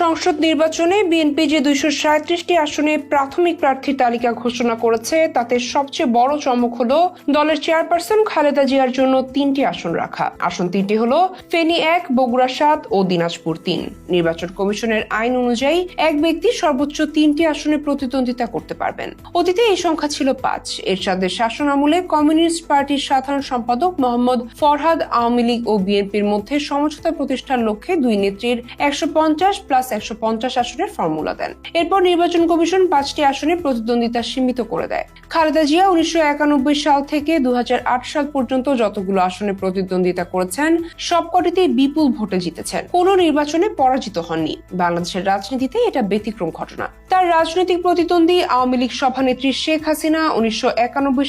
সংসদ নির্বাচনে বিএনপি যে দুইশো সাঁত্রিশটি আসনে প্রাথমিক প্রার্থীর তালিকা ঘোষণা করেছে, তাতে সবচেয়ে বড় চমক হলো দলের চেয়ারপারসন খালেদা জিয়ার জন্য তিনটি আসন রাখা। আসন তিনটি হলো ফেনী এক, বগুড়া সাত ও দিনাজপুর তিন। নির্বাচন কমিশনের আইন অনুযায়ী এক ব্যক্তি সর্বোচ্চ তিনটি আসনে প্রতিদ্বন্দ্বিতা করতে পারবেন। অতীতে এই সংখ্যা ছিল পাঁচ। এরশাদের শাসন আমলে কমিউনিস্ট পার্টির সাধারণ সম্পাদক মোহাম্মদ ফরহাদ আওয়ামী লীগ ও বিএনপির মধ্যে সমঝোতা প্রতিষ্ঠার লক্ষ্যে দুই নেত্রীর একশো পঞ্চাশ প্লাস একশো পঞ্চাশ আসনের ফর্মুলা দেন। এরপর নির্বাচন কমিশন পাঁচটি আসনে প্রতিদ্বন্দ্বিতা সীমিত করে দেয়। খালেদা জিয়া উনিশশো একানব্বই সাল থেকে দু সাল পর্যন্ত যতগুলো আসনে প্রতিদ্বন্দ্বিতা করেছেন, সবকটিতেই বিপুল ভোটে জিতেছেন। কোন নির্বাচনে পরাজিত হননি। বাংলাদেশের রাজনীতিতে এটা ব্যতিক্রম ঘটনা। তার রাজনৈতিক প্রতিদ্বন্দ্বী আওয়ামী লীগ সভানেত্রী শেখ হাসিনা উনিশশো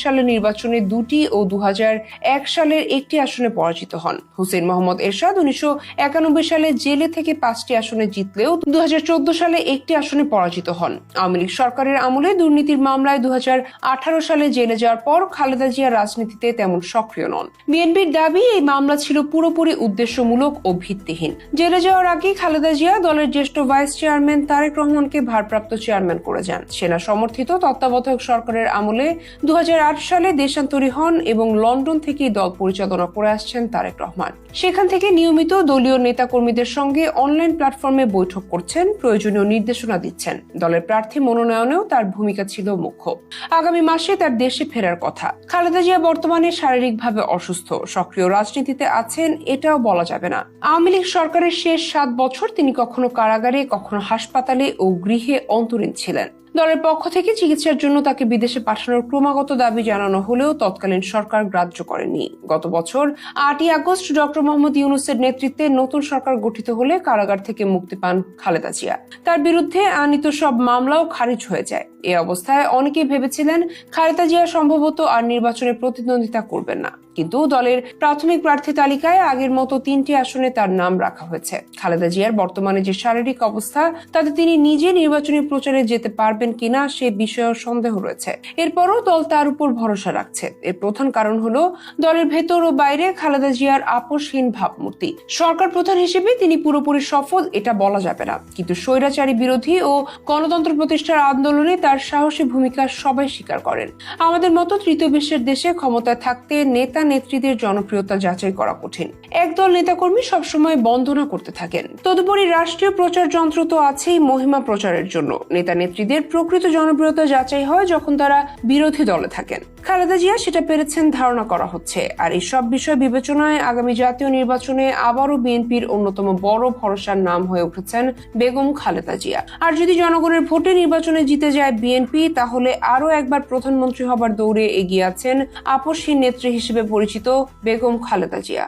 সালের নির্বাচনে দুটি ও দু সালের একটি আসনে পরাজিত হন। হুসেন মোহাম্মদ এরশাদ উনিশশো একানব্বই সালে জেলে থেকে পাঁচটি আসনে জিতলেও দু সালে একটি আসনে পরাজিত হন। আওয়ামী লীগ সরকারের আমলে দুর্নীতির মামলায় দু হাজার আঠারো সালে জেলে যাওয়ার পর খালেদা জিয়া রাজনীতিতে তেমন সক্রিয় নন। বিএনপির দাবি, এই মামলা ছিল পুরোপুরি উদ্দেশ্যমূলক ও ভিত্তিহীন। জেলে যাওয়ার আগে খালেদা জিয়া দলের জ্যেষ্ঠ ভাইস চেয়ারম্যান তারেক রহমানকে ভারপ্রাপ্ত চেয়ারম্যান করে যান। সেনা সমর্থিত তত্ত্বাবধায়ক সরকারের আমলে দু হাজার আট সালে দেশান্তরী হন এবং লন্ডন থেকে দল পরিচালনা করে আসছেন তারেক রহমান। সেখান থেকে নিয়মিত দলীয় নেতাকর্মীদের সঙ্গে অনলাইন প্ল্যাটফর্মে বৈঠক করছেন, প্রয়োজনীয় নির্দেশনা দিচ্ছেন। দলের প্রার্থী মনোনয়নেও তার ভূমিকা ছিল মুখ্য। আগামী মাসে তার দেশে ফেরার কথা। খালেদা জিয়া বর্তমানে শারীরিকভাবে অসুস্থ। সক্রিয় রাজনীতিতে আছেন, এটাও বলা যাবে না। আওয়ামী লীগ সরকারের শেষ সাত বছর তিনি কখনো কারাগারে, কখনো হাসপাতালে ও গৃহে অন্তরীণ ছিলেন। দলের পক্ষ থেকে চিকিৎসার জন্য তাকে বিদেশে পাঠানোর ক্রমাগত দাবি জানানো হলেও তৎকালীন সরকার গ্রাহ্য করেনি। গত বছর আটই আগস্ট ডক্টর মোহাম্মদ ইউনুসের নেতৃত্বে নতুন সরকার গঠিত হলে কারাগার থেকে মুক্তি পান খালেদা জিয়া। তার বিরুদ্ধে আনিত সব মামলাও খারিজ হয়ে যায়। এ অবস্থায় অনেকেই ভেবেছিলেন খালেদা জিয়া সম্ভবত আর নির্বাচনে প্রতিদ্বন্দ্বিতা করবেন না। কিন্তু দলের প্রাথমিক প্রার্থী তালিকায় আগের মতো তিনটি আসনে তার নাম রাখা হয়েছে। খালেদা জিয়ার বর্তমানে যে শারীরিক অবস্থা, তাতে তিনি নিজে নির্বাচনী প্রচারে যেতে পারবেন কিনা সে বিষয়ে সন্দেহ রয়েছে। এরপরও দল তার উপর ভরসা রাখছে। এর প্রধান কারণ হলো দলের ভেতর ও বাইরে খালেদা জিয়ার আপোষহীন ভাবমূর্তি। সরকার প্রধান হিসেবে তিনি পুরোপুরি সফল, এটা বলা যাবে না। কিন্তু স্বৈরাচারী বিরোধী ও গণতন্ত্র প্রতিষ্ঠার আন্দোলনে তার সাহসী ভূমিকা সবাই স্বীকার করেন। আমাদের মতো তৃতীয় বিশ্বের দেশে ক্ষমতায় থাকতে নেতা নেত্রীদের জনপ্রিয়তা যাচাই করা কঠিন। একদল নেতাকর্মী সবসময় বন্দনা করতে থাকেন। তদুপরি রাষ্ট্রীয় প্রচার যন্ত্র তো আছেই মহিমা প্রচারের জন্য। নেতা নেত্রীদের প্রকৃত জনপ্রিয়তা যাচাই হয় যখন তারা বিরোধী দলে থাকেন। খালেদা জিয়া সেটা পেরেছেন ধারণা করা হচ্ছে। আর এই সব বিষয় বিবেচনায় আগামী জাতীয় নির্বাচনে আবারও বিএনপির অন্যতম বড় ভরসার নাম হয়ে উঠেছেন বেগম খালেদা জিয়া। আর যদি জনগণের ভোটে নির্বাচনে জিতে যায় বিএনপি, তাহলে আরও একবার প্রধানমন্ত্রী হবার দৌড়ে এগিয়ে আছেন আপসহীন নেত্রী হিসেবে পরিচিত বেগম খালেদা জিয়া।